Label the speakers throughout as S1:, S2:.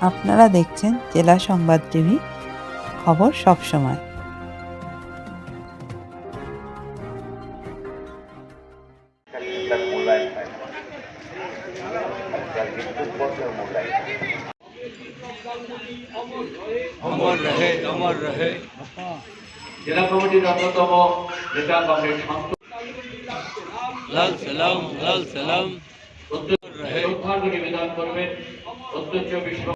S1: আপনারা দেখছেন জেলা সংবাদ টিভি খবর
S2: সবসময়
S3: অমর অমর লাল সালাম
S2: লাল সালাম। করবেন বিশ্ব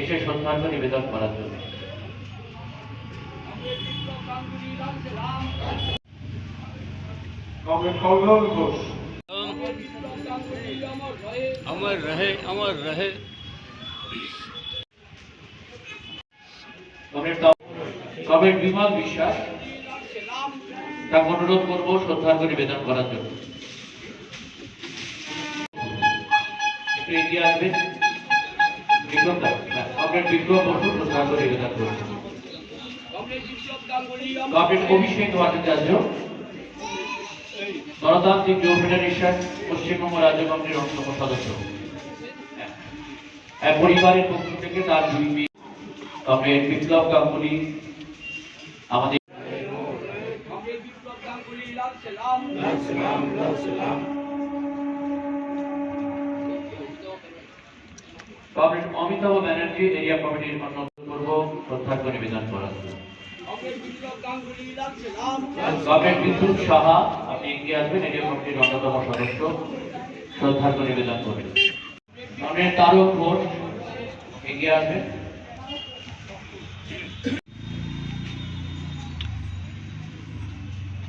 S2: এসে সম্মান্য নিবেদন করার জন্য। বিমল বিশ্বাস অনুরোধ করব শ্রদ্ধাঙ্গ নিবেদন করার জন্য। এগিয়ে বিক্রম দা হ্যাঁ, বিক্রম বসু শ্রদ্ধার্ঘ নিবেদন করবেন কংগ্রেস অভিষেক ভট্টাচার্য গণতান্ত্রিক যুব ফেডারেশন পশ্চিমবঙ্গ রাজ্য কমিটির অন্যতম সদস্য। হ্যাঁ। এক পরিবারের পক্ষ থেকে তার দুই মেয়ে কংগ্রেস বিপ্লব গাঙ্গুলি আমাদের কংগ্রেস অমিতাভ ব্যানার্জি, এরিয়া কমিটির করব শ্রদ্ধার্ঘ নিবেদন করার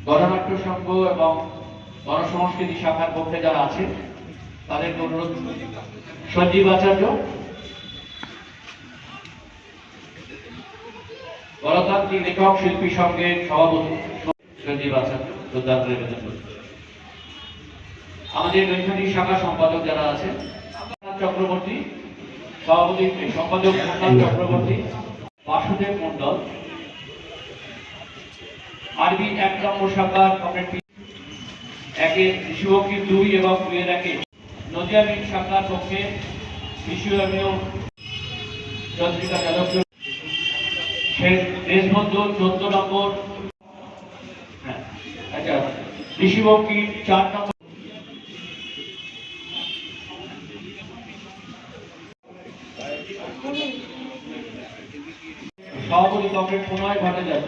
S2: গণনাট্য সংঘ এবং গণসংস্কৃতি শাখার পক্ষে যারা আছে তাদেরকে অনুরোধ। সঞ্জীব আচার্য গণতান্ত্রিক লেখক শিল্পী সংঘের সভাপতি সঞ্জীব আচার্য শ্রদ্ধাঞ্জলি নিবেদন করছি। আমাদের নৈখানি শাখা সম্পাদক যারা আছেন চক্রবর্তী, সভাপতি সম্পাদক প্রধান চক্রবর্তী, বাসুদেব মন্ডল আরবি এক নম্বর শাখার কমিটি একে শিবকী দুই এবং দুইয়ের একে, নদিয়া মিল শাখার পক্ষে বিশ্বনীয় চন্দ্রিকা যাদব চোদ্দ নম্বর। হ্যাঁ আচ্ছা সভাপতি কংগ্রেস প্রণয় ভট্টাচার্য।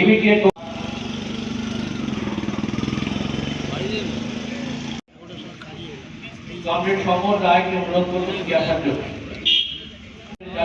S2: ইমিডিয়েট কংগ্রেস সমর রায়কে অনুরোধ করবেন কি আসার জন্য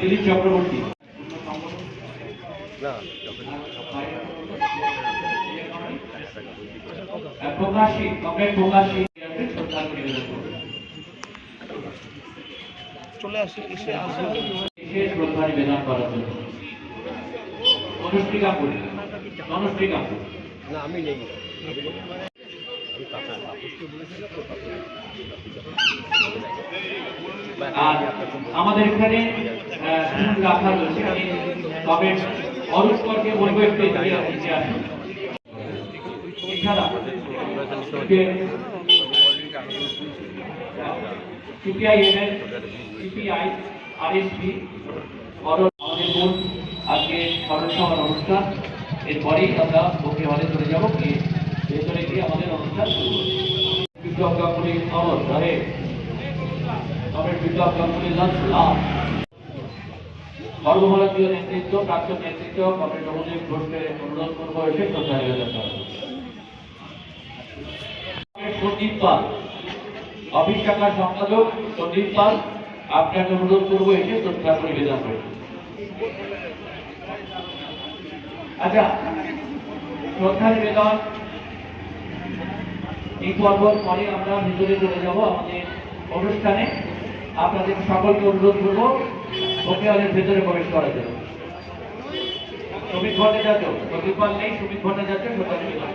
S2: দিলীপ চক্রবর্তী। কমরেড প্রকাশী শ্রদ্ধা নিবেদন করার জন্য। অনুষ্ঠিকা অনুষ্ঠিকা
S4: না আমি নেই।
S2: আমাদের এখানে রাখা রয়েছে। আমি তবে অনুষ্করকে বলব, একটু এছাড়া আজকে স্মরণ সভার অনুষ্ঠান। এরপরেই আমরা ওকে হলে চলে যাব। গিয়ে ভেতরে গিয়ে আমাদের অনুষ্ঠান শুরু বিপ্লব গাঙ্গুলি অমর রহে কমরেড বিপ্লব গাঙ্গুলি লাভ সর্বভারতীয় নেতৃত্ব, প্রাক্তন নেতৃত্ব, কমরেড রমদেব ঘোষকে অনুরোধ করব এসে শ্রদ্ধা সন্দীপ পাল, অফিস শাখার সম্পাদক সন্দীপ পাল, আপনাকে অনুরোধ করব এসে শ্রদ্ধা নিবেদন করবেন আচ্ছা শ্রদ্ধা নিবেদন এই পর্বর পরে আমরা ভিতরে চলে যাব আমাদের অনুষ্ঠানে। আপনাদের সকলকে অনুরোধ করব ওকে হলের ভেতরে প্রবেশ করা যাবে শ্রমিক ভট্টাচার্য প্রদীপ পাল নেই শ্রমিক ভট্টাচার্য নিবেদন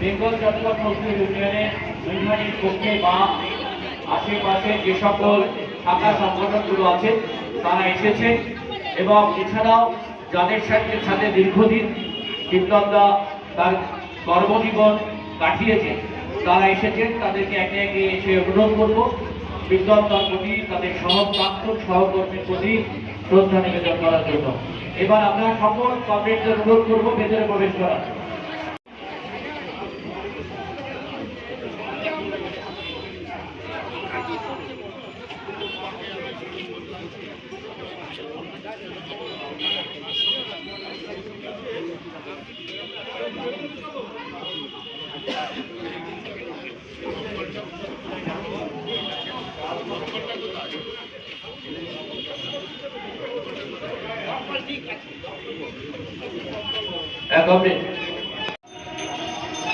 S2: বেঙ্গল চট্টগ্রাম মুসলিম ইউনিয়নের নির্মাণীর পক্ষে বা আশেপাশে যে সকল শাখা সংগঠনগুলো আছে, তারা এসেছেন এবং এছাড়াও যাদের সাথে সাথে দীর্ঘদিন বিপ্লবদা তার কর্মজীবন কাটিয়েছেন তারা এসেছেন তাদেরকে একে একে এসে অনুরোধ করব। বিপ্লবদার প্রতি, তাদের সহপ্রাক্তন সহকর্মীর প্রতি শ্রদ্ধা নিবেদন করার জন্য। এবার আমরা সকল কমরেডদের অনুরোধ করব ভেতরে প্রবেশ করার।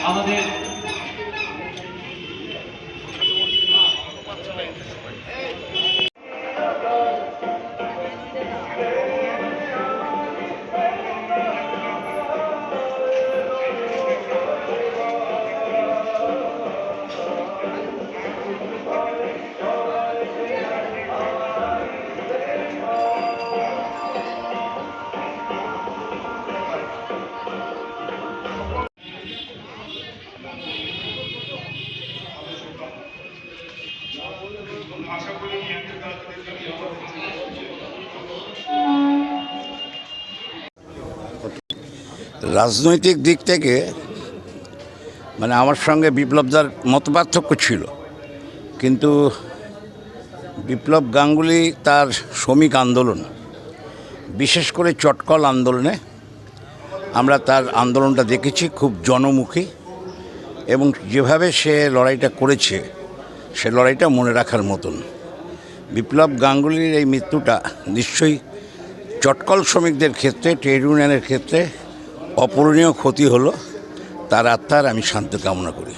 S2: আমাদের
S4: রাজনৈতিক দিক থেকে মানে আমার সঙ্গে বিপ্লবদার মতপার্থক্য ছিল। কিন্তু বিপ্লব গাঙ্গুলি তার শ্রমিক আন্দোলন, বিশেষ করে চটকল আন্দোলনে আমরা তার আন্দোলনটা দেখেছি, খুব জনমুখী এবং যেভাবে সে লড়াইটা করেছে সে লড়াইটা মনে রাখার মতন। বিপ্লব গাঙ্গুলির এই মৃত্যুটা নিশ্চয়ই চটকল শ্রমিকদের ক্ষেত্রে, ট্রেড ইউনিয়নের ক্ষেত্রে অপূরণীয় ক্ষতি হলো। তার আত্মার আমি শান্তি কামনা করি।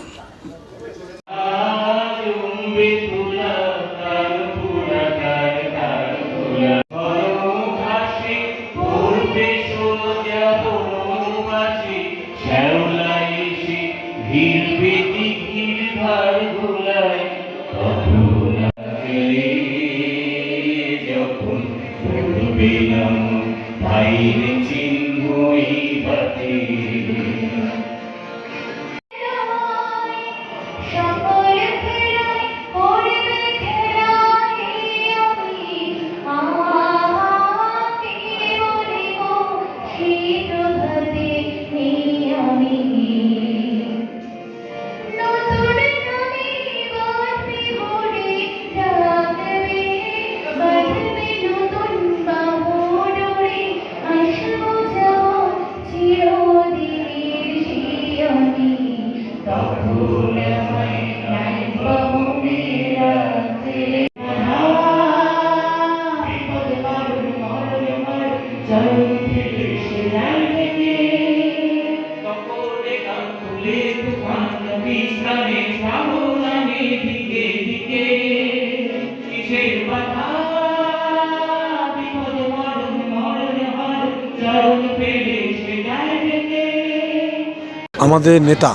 S5: আমাদের নেতা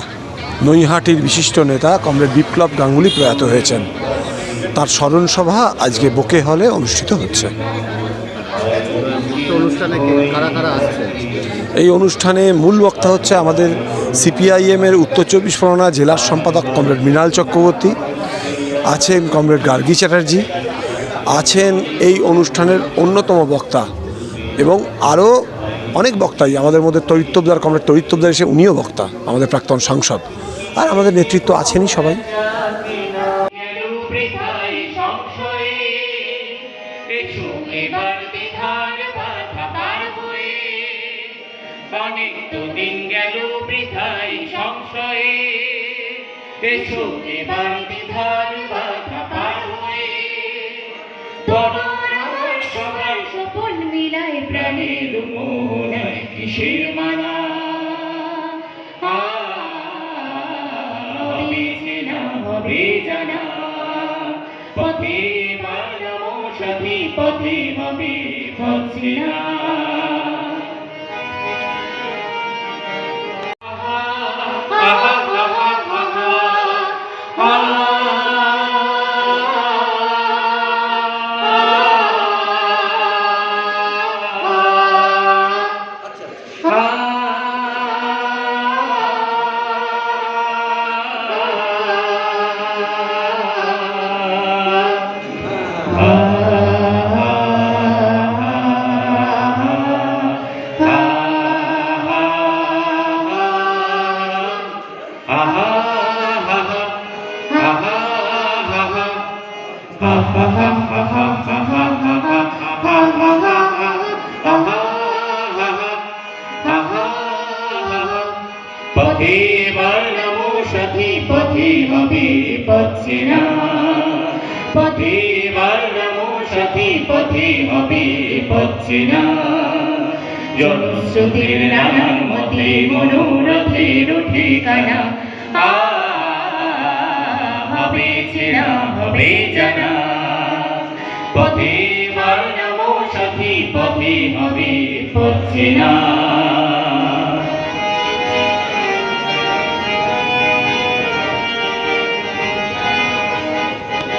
S5: নৈহাটির বিশিষ্ট নেতা কমরেড বিপ্লব গাঙ্গুলি প্রয়াত হয়েছেন। তার স্মরণসভা আজকে বোকে হলে অনুষ্ঠিত হচ্ছে।
S6: অনুষ্ঠানে কারা
S5: এই অনুষ্ঠানে মূল বক্তা হচ্ছে আমাদের সিপিআইএমের উত্তর চব্বিশ পরগনা জেলার সম্পাদক কমরেড মৃণাল চক্রবর্তী, আছেন কমরেড গার্গী চ্যাটার্জি, আছেন এই অনুষ্ঠানের অন্যতম বক্তা এবং আরও অনেক বক্তাই, আমাদের মধ্যে তরিত্তবদার কমরেড তরিত্তবদার এসে উনিও বক্তা, আমাদের প্রাক্তন সাংসদ। আর আমাদের নেতৃত্ব আছেনই সবাই।
S4: এবার বিধান অনেক দিন গেল বৃথায় সংশয়ে। এসো বাধা পার হয়ে। সবাই
S7: মিলায় প্রাণের
S4: মোহনায় কিসের আ, হবে জানা। পথে বানাবো সাথী পথে হবে না পথি পথে হবে পাচ্ছে না। জনশ্রুতির নানার মধ্যে মনোরথের ঠিকানা। হবে চেনা হবে জানা না।